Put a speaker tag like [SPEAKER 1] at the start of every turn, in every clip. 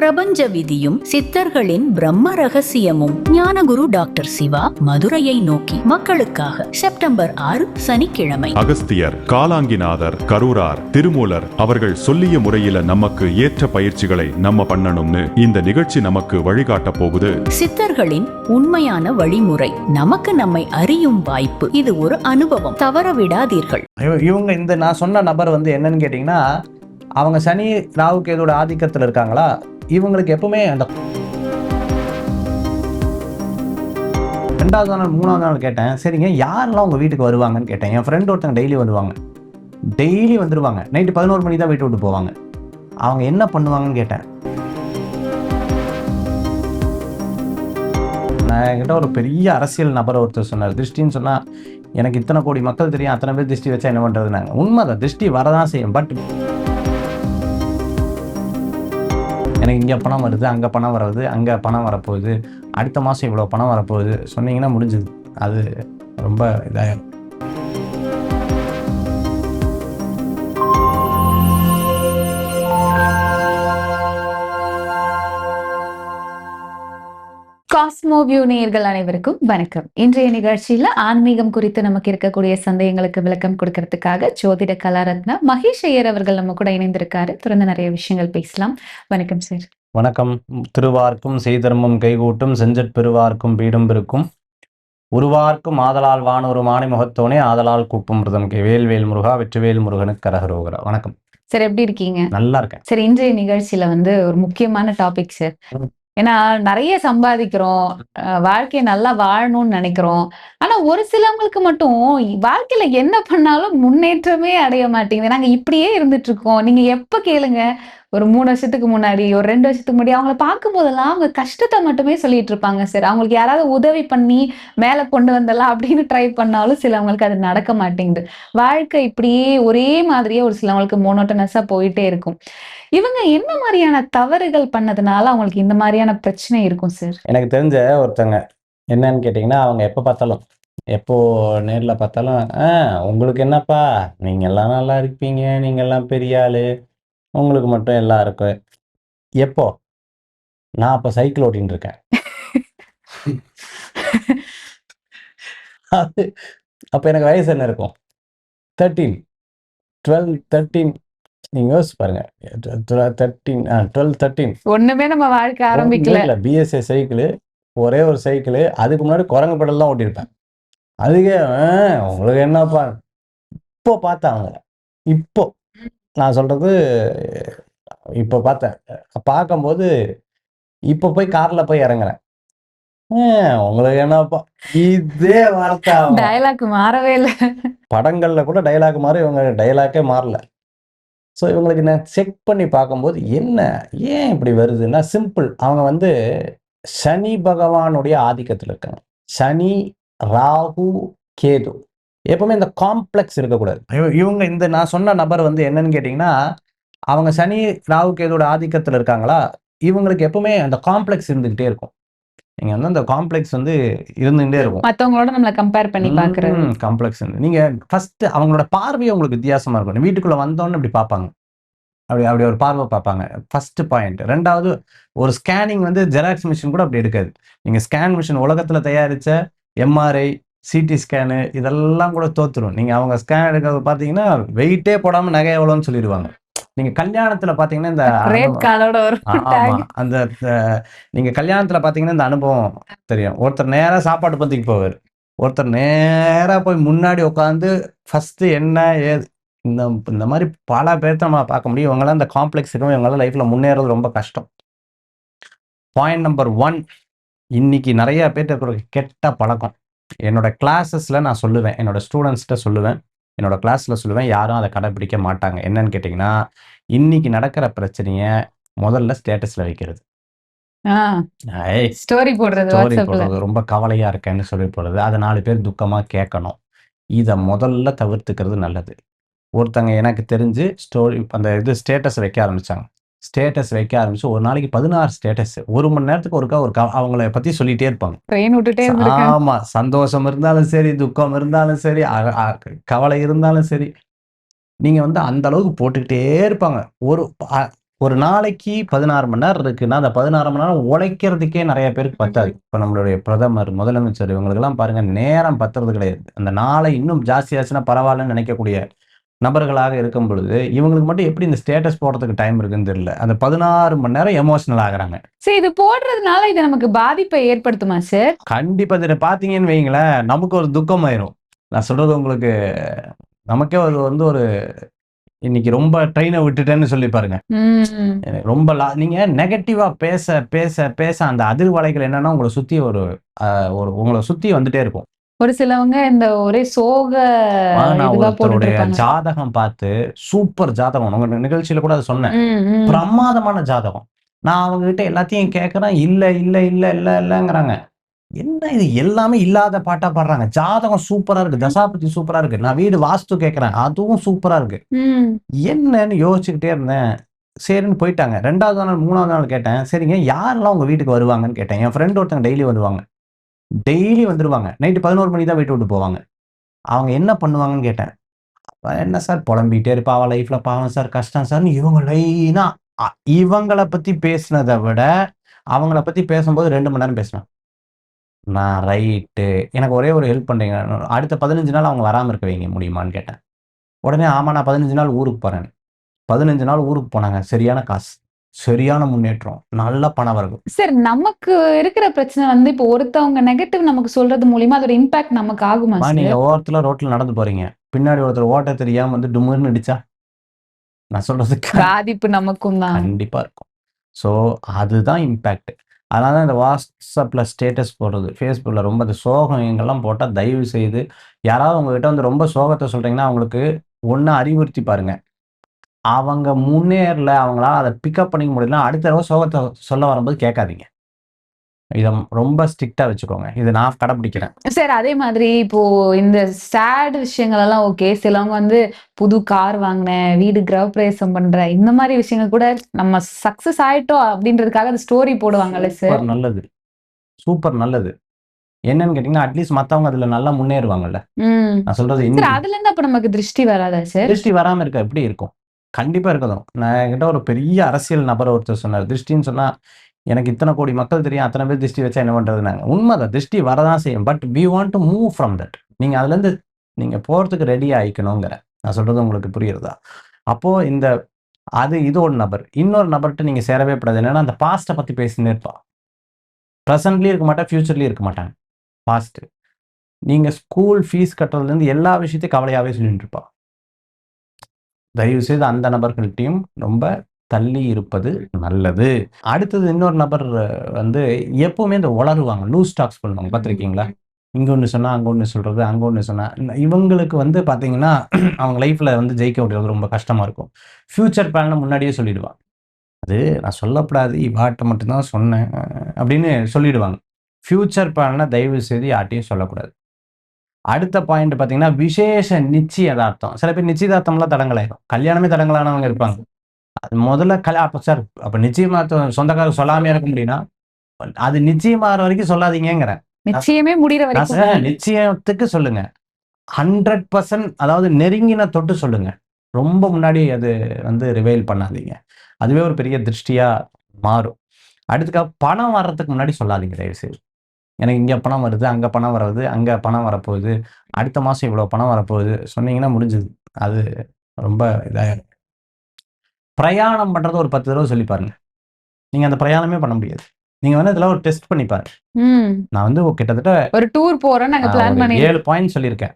[SPEAKER 1] பிரபஞ்ச விதியும் சித்தர்களின் பிரம்ம ரகசியமும். ஞானகுரு டாக்டர் சிவா மதுரையை நோக்கி மக்களுக்காக செப்டம்பர் ஆறு சனிக்கிழமை.
[SPEAKER 2] அகஸ்தியர் காலாங்கிநாதர் கரூரார் திருமூலர் அவர்கள் சொல்லிய முறையில நமக்கு ஏற்ற பயிற்சிகளை நம்ம பண்ணணும்னு இந்த நிகழ்ச்சி நமக்கு வழிகாட்ட போகுது.
[SPEAKER 1] சித்தர்களின் உண்மையான வழிமுறை. நமக்கு நம்மை அறியும் வாய்ப்பு. இது ஒரு அனுபவம். தவற விடாதீர்கள்.
[SPEAKER 3] இவ- இவங்க இந்த நான் சொன்ன நபர் வந்து என்னன்னு கேட்டிங்கன்னா அவங்க சனி ராகு கேதோட ஆதிக்கத்தில் இருக்காங்களா? இவங்களுக்கு எப்பவுமே அந்த ரெண்டாவது நாள் மூணாவது நாள் கேட்டேன் சரிங்க யாரெல்லாம் உங்கள் வீட்டுக்கு வருவாங்கன்னு கேட்டேன். என் ஃப்ரெண்ட் ஒருத்தங்க டெய்லி வருவாங்க. டெய்லி வந்துடுவாங்க நைட்டு பதினோரு மணி தான் வீட்டு விட்டு போவாங்க. அவங்க என்ன பண்ணுவாங்கன்னு கேட்டேன். நான் என்கிட்ட ஒரு பெரிய அரசியல் நபர் ஒருத்தர் சொன்னார். திருஷ்டின்னு சொன்னால் எனக்கு இத்தனை கோடி மக்கள் தெரியும். அத்தனை பேர் திருஷ்டி வச்சா என்ன பண்ணுறதுனாங்க உண்மைதான் திருஷ்டி வரதான் செய்யும். பட் எனக்கு இங்கே பணம் வருது அங்கே பணம் வர்றது அங்கே பணம் வரப்போகுது அடுத்த மாதம் இவ்வளோ பணம் வரப்போகுது சொன்னீங்கன்னா முடிஞ்சுது. அது ரொம்ப இதாக
[SPEAKER 4] காஸ்மோ வியூ நேயர்கள் அனைவருக்கும் வணக்கம். இன்றைய நிகழ்ச்சியில ஆன்மீகம் குறித்து நமக்கு இருக்கக்கூடிய சந்தேகங்களுக்கு விளக்கம் கொடுக்கறதுக்காக ஜோதிட கலாரத்னா மகேஷ் ஐயர் அவர்கள் நம்ம கூட இணைந்திருக்காரு. தொடர்ந்து நிறைய விஷயங்கள் பேசலாம். வணக்கம் சார்.
[SPEAKER 3] வணக்கம். திருவார்க்கும் செய்தர்மம் கைகூட்டும் செஞ்சற் பெருவார்க்கும் பீடும் பெருக்கும். உருவார்க்கும் ஆதலால் வானொரு மானை முகத்தோனே ஆதலால் கூப்பும் மிருதம் வேல்வேல் முருகா வெற்றிவேல் முருகனுக்கு கரகரோகரா. வணக்கம்.
[SPEAKER 4] சார் எப்படி இருக்கீங்க?
[SPEAKER 3] நல்லா இருக்கேன்.
[SPEAKER 4] சார் இன்றைய நிகழ்ச்சியில வந்து ஒரு முக்கியமான டாபிக் சார். ஏன்னா நிறைய சம்பாதிக்கிறோம். அஹ் வாழ்க்கையை நல்லா வாழணும்னு நினைக்கிறோம். ஆனா ஒரு சிலவங்களுக்கு மட்டும் வாழ்க்கையில என்ன பண்ணாலும் முன்னேற்றமே அடைய மாட்டேங்குது. நாங்க இப்படியே இருந்துட்டு இருக்கோம். நீங்க எப்ப கேளுங்க. ஒரு மூணு வருஷத்துக்கு முன்னாடி ஒரு ரெண்டு வருஷத்துக்கு முன்னாடி அவங்கள பார்க்கும் போதெல்லாம் அவங்க கஷ்டத்தை மட்டுமே சொல்லிட்டு இருப்பாங்க. சார் அவங்களுக்கு யாராவது உதவி பண்ணி மேல கொண்டு வந்தலாம் அப்படின்னு ட்ரை பண்ணாலும் சிலவங்களுக்கு அது நடக்க மாட்டேங்குது. வாழ்க்கை இப்படியே ஒரே மாதிரியே ஒரு சிலவங்களுக்கு மோனோட்டனஸா போயிட்டே இருக்கும். இவங்க என்ன மாதிரியான தவறுகள் பண்ணதுனால அவங்களுக்கு இந்த மாதிரியான பிரச்சனை இருக்கும் சார்
[SPEAKER 3] எனக்கு தெரிஞ்ச ஒருத்தங்க. என்னன்னு கேட்டிங்கன்னா அவங்க எப்போ பார்த்தாலும் எப்போ நேரில் பார்த்தாலும் ஆ உங்களுக்கு என்னப்பா? நீங்கள் எல்லாம் நல்லா இருப்பீங்க. நீங்கள் எல்லாம் பெரிய ஆளு. உங்களுக்கு மட்டும் எல்லாம் இருக்கு. எப்போ? நான் அப்போ சைக்கிள் ஓட்டின்னு இருக்கேன். அது அப்போ எனக்கு வயசு என்ன இருக்கும்? தேர்ட்டீன் டுவெல் தேர்ட்டீன் நீங்கள் யோசிச்சு பாருங்க. தேர்ட்டீன் டுவெல் தேர்ட்டீன்
[SPEAKER 4] ஒண்ணுமே நம்ம வாழ்க்கை ஆரம்பிக்கல.
[SPEAKER 3] இல்லை. பிஎஸ்ஏ சைக்கிள் ஒரே ஒரு சைக்கிள் அதுக்கு முன்னாடி குரங்கு பெடல் தான் ஓட்டியிருப்பேன். அதுக்கே "ஆ, உங்களுக்கு என்னப்பா? இப்போ பார்த்தேன் அவங்க. இப்போ. நான் சொல்றது இப்போ பார்த்தேன். பார்க்கும்போது இப்போ போய் காரில் போய் இறங்குறேன். "ஆ, உங்களுக்கு என்னப்பா இதே வார்த்தை.
[SPEAKER 4] டயலாக் மாறவே இல்லை.
[SPEAKER 3] படங்கள்ல கூட டைலாக் மாதிரி இவங்க டைலாக்கே மாறல. ஸோ இவங்களுக்கு நான் செக் பண்ணி பார்க்கும்போது என்ன ஏன் இப்படி வருதுன்னா சிம்பிள் அவங்க வந்து சனி பகவானுடைய ஆதிக்கத்தில் இருக்காங்க. சனி ராகு கேது. எப்பவுமே இந்த காம்ப்ளெக்ஸ் இருக்கக்கூடாது. இவ- இவங்க இந்த நான் சொன்ன நபர் வந்து என்னன்னு கேட்டிங்கன்னா அவங்க சனி ராகு கேதோட ஆதிக்கத்தில் இருக்காங்களா? இவங்களுக்கு எப்பவுமே அந்த காம்ப்ளெக்ஸ் இருந்துகிட்டே இருக்கும். நீங்க வந்து அந்த காம்ப்ளெக்ஸ் வந்து இருந்துகிட்டே இருக்கும்.
[SPEAKER 4] மத்தவங்களோட நம்மள கம்பேர் பண்ணி பாக்குறது
[SPEAKER 3] காம்ப்ளெக்ஸ் நீங்க ஃபர்ஸ்ட் அவங்களோட பார்வை உங்களுக்கு வித்தியாசமா இருக்கும். வீட்டுக்குள்ள வந்தோன்னு இப்படி பார்ப்பாங்க. அப்படி அப்படி ஒரு பார்வை பார்ப்பாங்க. ஃபர்ஸ்ட் பாயிண்ட் ரெண்டாவது ஒரு ஸ்கேனிங் வந்து ஜெராக்ஸ் மிஷின் கூட அப்படி எடுக்காது. நீங்க ஸ்கேன் மிஷின் உலகத்துல தயாரிச்ச எம்ஆர்ஐ சிடி ஸ்கேனு இதெல்லாம் கூட தோத்துரும். நீங்க அவங்க ஸ்கேன் எடுக்கிறது பார்த்தீங்கன்னா வெயிட்டே போடாம நகை எவ்வளோன்னு சொல்லிடுவாங்க. நீங்க கல்யாணத்துல பார்த்தீங்கன்னா இந்த. அந்த நீங்க கல்யாணத்துல பாத்தீங்கன்னா இந்த அனுபவம் தெரியும். ஒருத்தர் நேரா சாப்பாடு பந்திக்கு போவார். ஒருத்தர் நேரா போய் முன்னாடி உட்காந்து ஃபர்ஸ்ட் என்ன ஏது இந்த இந்த மாதிரி பல பேர்த்த நம்ம பார்க்க முடியும். இவங்கெல்லாம் இந்த காம்ப்ளெக்ஸ் இருக்கும் இவங்கெல்லாம் லைஃப்ல முன்னேறது ரொம்ப கஷ்டம். பாயிண்ட் நம்பர் ஒன் இன்னைக்கு நிறைய பேர்ட்ட இருக்கிற கெட்ட பழக்கம். என்னோட கிளாஸஸ்ல நான் சொல்லுவேன். என்னோட ஸ்டூடெண்ட்ஸ்கிட்ட சொல்லுவேன். என்னோட கிளாஸ்ல சொல்லுவேன். யாரும் அதை கடைப்பிடிக்க மாட்டாங்க. என்னன்னு கேட்டிங்கன்னா இன்னைக்கு நடக்கிற பிரச்சனைய முதல்ல ஸ்டேட்டஸ்ல வைக்கிறது.
[SPEAKER 4] ஸ்டோரி போடுறது
[SPEAKER 3] ஸ்டோரி போடுறது ரொம்ப கவலையா இருக்கேன்னு சொல்லி போடுறது. அதை நாலு பேர் துக்கமா கேட்கணும். இதை முதல்ல தவிர்த்துக்கிறது நல்லது. ஒருத்தங்க எனக்கு தெரிஞ்சு ஸ்டோரி அந்த இது ஸ்டேட்டஸ் வைக்க ஆரம்பிச்சாங்க. ஸ்டேட்டஸ் வைக்க ஆரம்பிச்சு ஒரு நாளைக்கு பதினாறு ஸ்டேட்டஸ் ஒரு மணி நேரத்துக்கு ஒருக்கா ஒரு அவங்கள பத்தி சொல்லிட்டே இருப்பாங்க.
[SPEAKER 4] ட்ரெயின் விட்டுட்டே
[SPEAKER 3] ஆமா சந்தோஷம் இருந்தாலும் சரி துக்கம் இருந்தாலும் சரி கவலை இருந்தாலும் சரி. நீங்க வந்து அந்த அளவுக்கு போட்டுக்கிட்டே இருப்பாங்க. ஒரு ஒரு நாளைக்கு பதினாறு மணி நேரம் இருக்குன்னா அந்த பதினாறு மணி நேரம் உழைக்கிறதுக்கே நிறைய பேருக்கு பத்தாது. இப்போ நம்மளுடைய பிரதமர் முதலமைச்சர் இவங்களுக்கெல்லாம் பாருங்க நேரம் பத்துறது கிடையாது. அந்த நாளை இன்னும் ஜாஸ்தியாச்சுன்னா பரவாயில்லன்னு நினைக்கக்கூடிய நபர்களாக இருக்கும் பொழுது இவங்களுக்கு மட்டும் எப்படி இந்த ஸ்டேட்டஸ் போடுறதுக்கு டைம் இருக்குன்னு தெரியல. அந்த பதினாறு மணி நேரம் எமோஷனல் ஆகுறாங்க.
[SPEAKER 4] சரி இது போடுறதுனால இது நமக்கு பாதிப்பை ஏற்படுத்துமா சார்
[SPEAKER 3] கண்டிப்பா இதை பார்த்தீங்கன்னு வைங்களேன் நமக்கு ஒரு துக்கம் ஆயிரும் நான் சொல்றது உங்களுக்கு நமக்கே ஒரு வந்து ஒரு இன்னைக்கு ரொம்ப ட்ரெயினை விட்டுட்டேன்னு சொல்லி பாருங்க. ரொம்ப லா நீங்க நெகட்டிவா பேச பேச பேச அந்த அதிர்வலைகள் என்னன்னா உங்களை சுத்தி ஒரு ஒரு உங்களை சுத்தி வந்துட்டே இருக்கும்.
[SPEAKER 4] ஒரு சிலவங்க இந்த ஒரே சோக
[SPEAKER 3] ஒருத்தருடைய ஜாதகம் பார்த்து சூப்பர் ஜாதகம். உங்க நிகழ்ச்சியில கூட அதை சொன்னேன். பிரமாதமான ஜாதகம். நான் அவங்க கிட்ட எல்லாத்தையும் கேட்கறேன் இல்ல இல்ல இல்ல இல்ல இல்லங்கிறாங்க. என்ன இது? எல்லாமே இல்லாத பாட்டா பாடுறாங்க. ஜாதகம் சூப்பரா இருக்கு தசாபதி சூப்பரா இருக்கு. நான் வீடு வாஸ்து கேட்கறேன் அதுவும் சூப்பரா இருக்கு. என்னன்னு யோசிச்சுக்கிட்டே இருந்தேன். சரின்னு போயிட்டாங்க. ரெண்டாவது நாள் மூணாவது நாள் கேட்டேன். சரிங்க யாரெல்லாம் உங்க வீட்டுக்கு வருவாங்கன்னு கேட்டேன். என் ஃப்ரெண்ட் ஒருத்தங்க டெய்லி வருவாங்க. டெய்லி வந்துடுவாங்க நைட்டு பதினோரு மணி தான் வீட்டு விட்டு போவாங்க. அவங்க என்ன பண்ணுவாங்கன்னு கேட்டேன். என்ன சார்? புலம்பிட்டே இருப்பா. அவள் லைஃப்பில் பாவம் சார் கஷ்டம் சார் இவங்க லைனா இவங்களை பற்றி பேசுனதை விட அவங்கள பற்றி பேசும்போது ரெண்டு மணி நேரம் பேசினேன் நான் ரைட்டு எனக்கு ஒரே ஒரு ஹெல்ப் பண்ணுறீங்க அடுத்த பதினஞ்சு நாள் அவங்க வராமல் இருக்க வைங்க முடியுமான்னு கேட்டேன். உடனே ஆமாம் நான் பதினஞ்சு நாள் ஊருக்கு போகிறேன் பதினஞ்சு நாள் ஊருக்கு போனாங்க. சரியான காசு. சரியான முன்னேற்றம் நல்ல பணம் வருது
[SPEAKER 4] சார் நமக்கு இருக்கிற பிரச்சனை வந்து இப்போ ஒருத்தவங்க நெகட்டிவ் நமக்கு சொல்றது மூலியமா அதோட இம்பாக்ட் நமக்கு ஆகுமா
[SPEAKER 3] நீங்க ஓரத்துல ரோட்ல நடந்து போறீங்க. பின்னாடி ஒருத்தர் ஓட்ட தெரியாம வந்து டுமுன்னு இடிச்சா? நான் சொல்றது
[SPEAKER 4] பாதிப்பு நமக்கும் தான்.
[SPEAKER 3] கண்டிப்பா இருக்கும். ஸோ அதுதான் இம்பேக்ட் அதனால தான் இந்த வாட்ஸ்அப்ல ஸ்டேட்டஸ் போடுறது ஃபேஸ்புக்கில் ரொம்ப இந்த சோகம் எங்கெல்லாம் போட்டால் தயவு செய்து யாராவது உங்ககிட்ட வந்து ரொம்ப சோகத்தை சொல்றீங்கன்னா அவங்களுக்கு ஒன்று அறிவுறுத்தி பாருங்க. அவங்க முன்னேறல அவங்களால அதை பிக்கப் பண்ணிக்க முடியல அடுத்த தடவை சோகத்தை சொல்ல வரும்போது கேட்காதீங்க. இதை ரொம்ப ஸ்ட்ரிக்டா வச்சுக்கோங்க. இதை நான் கடைப்பிடிக்கிறேன்.
[SPEAKER 4] சார் அதே மாதிரி இப்போ இந்த சேட் விஷயங்கள் எல்லாம் ஓகே சிலவங்க வந்து புது கார் வாங்கினேன் வீடு கிரகப்பிரவேசம் பண்றேன். இந்த மாதிரி விஷயங்கள் கூட நம்ம சக்சஸ் ஆயிட்டோம் அப்படின்றதுக்காக அந்த ஸ்டோரி போடுவாங்கல்ல சார்?
[SPEAKER 3] நல்லது. சூப்பர் நல்லது. என்னன்னு கேட்டீங்கன்னா அட்லீஸ்ட் மத்தவங்க அதுல நல்லா முன்னேறுவாங்கல்ல. நான் சொல்றது
[SPEAKER 4] அதுல இருந்து அப்ப நமக்கு திருஷ்டி வராதா சார்?
[SPEAKER 3] திருஷ்டி வராம இருக்க? எப்படி இருக்கும்? கண்டிப்பாக இருக்கணும். நான் என்கிட்ட ஒரு பெரிய அரசியல் நபர் ஒருத்தர் சொன்னார். திருஷ்டின்னு சொன்னால் எனக்கு இத்தனை கோடி மக்கள் தெரியும். அத்தனை பேர் திருஷ்டி வச்சா என்ன பண்ணுறதுனாங்க உண்மைதான். திருஷ்டி வரதான் செய்யும். But we want to move from that நீங்கள் அதுலேருந்து நீங்கள் போகிறதுக்கு ரெடி ஆகிக்கணுங்கிற நான் சொல்கிறது உங்களுக்கு புரியுறதா? அப்போது இந்த அது இது ஒரு நபர். இன்னொரு நபர்கிட்ட நீங்கள் சேரவே கூடாது. என்னென்னா அந்த பாஸ்ட்டை பற்றி பேசினே இருப்பா. ப்ரெசன்ட்லேயும் இருக்க மாட்டேன் ஃப்யூச்சர்லேயும் இருக்க மாட்டாங்க. பாஸ்ட்டு நீங்கள் ஸ்கூல் ஃபீஸ் கட்டுறதுலேருந்து எல்லா விஷயத்தையும் கவலையாகவே சொல்லிட்டு இருப்பான் தயவு செய்து அந்த நபர்கள்ட்டையும் ரொம்ப தள்ளி இருப்பது நல்லது. அடுத்தது இன்னொரு நபர் வந்து எப்பவுமே இந்த உளருவாங்க லூஸ் ஸ்டாக்ஸ் பண்ணுவாங்க. பார்த்துருக்கீங்களா? இங்கே ஒன்று சொன்னால் அங்கே ஒன்று சொல்கிறது அங்கே ஒன்று சொன்னால் இவங்களுக்கு வந்து பார்த்தீங்கன்னா அவங்க லைஃப்பில் வந்து ஜெயிக்க முடியாது ரொம்ப கஷ்டமாக இருக்கும். ஃப்யூச்சர் பிளானை முன்னாடியே சொல்லிடுவாங்க. அது நான் சொல்லப்படாது. இவாட்டை மட்டும்தான் சொன்னேன் அப்படின்னு சொல்லிடுவாங்க. ஃப்யூச்சர் பிளானை தயவு செய்து யார்ட்டையும் சொல்லக்கூடாது. அடுத்த பாயிண்ட் பார்த்தீங்கன்னா விசேஷ நிச்சயதார்த்தம். சில பேர் நிச்சயதார்த்தம்லாம் தடங்கலாயிரும். கல்யாணமே தடங்கலானவங்க இருப்பாங்க. அது முதல்ல கல்யா அப்போ சார் அப்போ நிச்சயமார்த்தம் சொந்தக்காரர் சொல்லாமே இருக்க முடியும்னா அது நிச்சயமாகிற வரைக்கும் சொல்லாதீங்கிறேன்
[SPEAKER 4] நிச்சயமே முடிகிற வரைக்கும்
[SPEAKER 3] நிச்சயத்துக்கு சொல்லுங்க. ஹண்ட்ரட் பர்சன்ட் அதாவது நெருங்கின தொட்டு சொல்லுங்க. ரொம்ப முன்னாடி அது வந்து ரிவைல் பண்ணாதீங்க. அதுவே ஒரு பெரிய திருஷ்டியா மாறும். அடுத்துக்கா பணம் வர்றதுக்கு முன்னாடி சொல்லாதீங்க தயவு செய்து எனக்கு இங்க பணம் வருது அங்க பணம் வருது அங்க பணம் வரப்போகுது அடுத்த மாசம் இவ்வளவு பணம் வரப்போகுது சொன்னீங்கன்னா முடிஞ்சது. அது ரொம்ப இதாயிரும். பிரயாணம் பண்றது ஒரு பத்து தடவை சொல்லி பாருங்க. நீங்க அந்த பிரயாணமே பண்ண முடியாது. நீங்க வேணா இதெல்லாம் ஒரு டெஸ்ட் பண்ணி பாருங்க. நான் வந்து கிட்டத்தட்ட
[SPEAKER 4] ஒரு டூர் போறோம் நாங்க பிளான் பண்ணி
[SPEAKER 3] ஏழு பாயிண்ட் சொல்லியிருக்கேன்.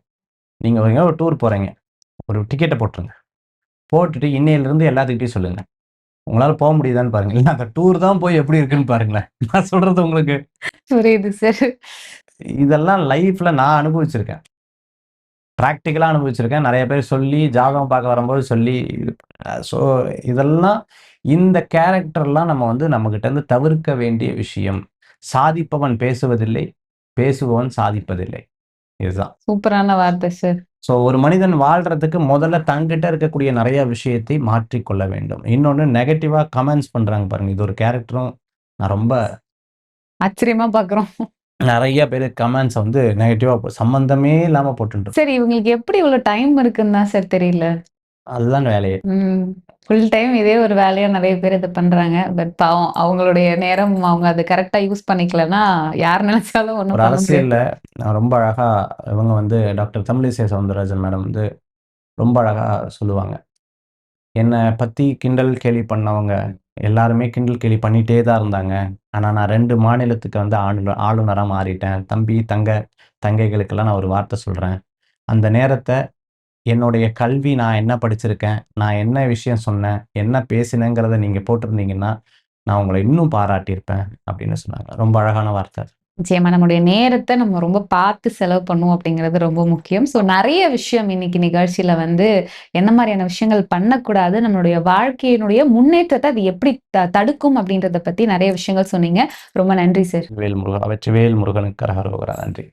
[SPEAKER 3] நீங்க ஒரு ஒரு டூர் போறீங்க. ஒரு டிக்கெட்டை போட்டுருங்க. போட்டுட்டு இன்னையில இருந்து எல்லாத்துக்கிட்டையும் சொல்லுங்க. உங்களால போக முடியுதான்னு பாருங்க. இல்ல அந்த டூர் தான் போய் எப்படி இருக்குன்னு பாருங்களேன். நான் சொல்றது உங்களுக்கு
[SPEAKER 4] புரியுது சார்
[SPEAKER 3] இதெல்லாம் லைஃப்ல நான் அனுபவிச்சிருக்கேன். ப்ராக்டிக்கலாக அனுபவிச்சிருக்கேன். நிறைய பேர் சொல்லி ஜாதகம் பார்க்க வரும்போது சொல்லி ஸோ இதெல்லாம் இந்த கேரக்டர்லாம் நம்ம வந்து நம்மகிட்ட இருந்து தவிர்க்க வேண்டிய விஷயம். சாதிப்பவன் பேசுவதில்லை பேசுபவன் சாதிப்பதில்லை. இதுதான்.
[SPEAKER 4] சூப்பரான வார்த்தை சார்
[SPEAKER 3] ஸோ ஒரு மனிதன் வாழ்றதுக்கு முதல்ல தங்கிட்ட இருக்கக்கூடிய நிறைய விஷயத்தை மாற்றிக்கொள்ள வேண்டும். இன்னொன்று நெகட்டிவாக கமெண்ட்ஸ் பண்றாங்க பாருங்க. இது ஒரு கேரக்டரும் நான் ரொம்ப
[SPEAKER 4] ஆச்சரியமா பாக்குறோம்.
[SPEAKER 3] நிறைய பேர் கமெண்ட்ஸ் வந்து நெகட்டிவாக சம்மந்தமே இல்லாமல் போட்டுட்டு
[SPEAKER 4] சரி இவங்களுக்கு எப்படி இவ்வளவு டைம் இருக்குன்னு தான் சார் தெரியல.
[SPEAKER 3] அதுதான் வேலையே.
[SPEAKER 4] ஃபுல் டைம் இதே ஒரு வேலையா நிறைய பேர் இதை பண்றாங்க. பட் பாவம் அவங்களுடைய நேரம் அவங்க அதை கரெக்டா யூஸ் பண்ணிக்கலன்னா யார் நினைச்சாலும் முடியாது.
[SPEAKER 3] அரசியல்ல ரொம்ப அழகா இவங்க வந்து டாக்டர் தமிழிசை சவுந்தரராஜன் மேடம் வந்து ரொம்ப அழகா சொல்லுவாங்க. என்னை பத்தி கிண்டல் கேலி பண்ணவங்க எல்லாருமே கிண்டல் கேலி பண்ணிட்டே தான் இருந்தாங்க. ஆனால் நான் ரெண்டு மாநிலத்துக்கு வந்து ஆளுநர் ஆளுநராக மாறிட்டேன். தம்பி தங்க தங்கைகளுக்கெல்லாம் நான் ஒரு வார்த்தை சொல்கிறேன் அந்த நேரத்தை என்னுடைய கல்வி நான் என்ன படிச்சிருக்கேன் நான் என்ன விஷயம் சொன்னேன் என்ன பேசினேங்கிறத நீங்கள் போட்டிருந்தீங்கன்னா நான் உங்களை இன்னும் பாராட்டியிருப்பேன் அப்படின்னு சொன்னாங்க. ரொம்ப அழகான வார்த்தை.
[SPEAKER 4] நிச்சயமா நம்முடைய நேரத்தை நம்ம ரொம்ப பார்த்து செலவு பண்ணுவோம் அப்படிங்கிறது ரொம்ப முக்கியம். ஸோ நிறைய விஷயம் இன்னைக்கு நிகழ்ச்சியில வந்து என்ன மாதிரியான விஷயங்கள் பண்ணக்கூடாது நம்மளுடைய வாழ்க்கையினுடைய முன்னேற்றத்தை அது எப்படி த- தடுக்கும் அப்படின்றத பத்தி நிறைய விஷயங்கள் சொன்னீங்க. ரொம்ப நன்றி சார்.
[SPEAKER 3] வேல் முருகன் வெற்றி வேல் முருகனுக்கு நன்றி.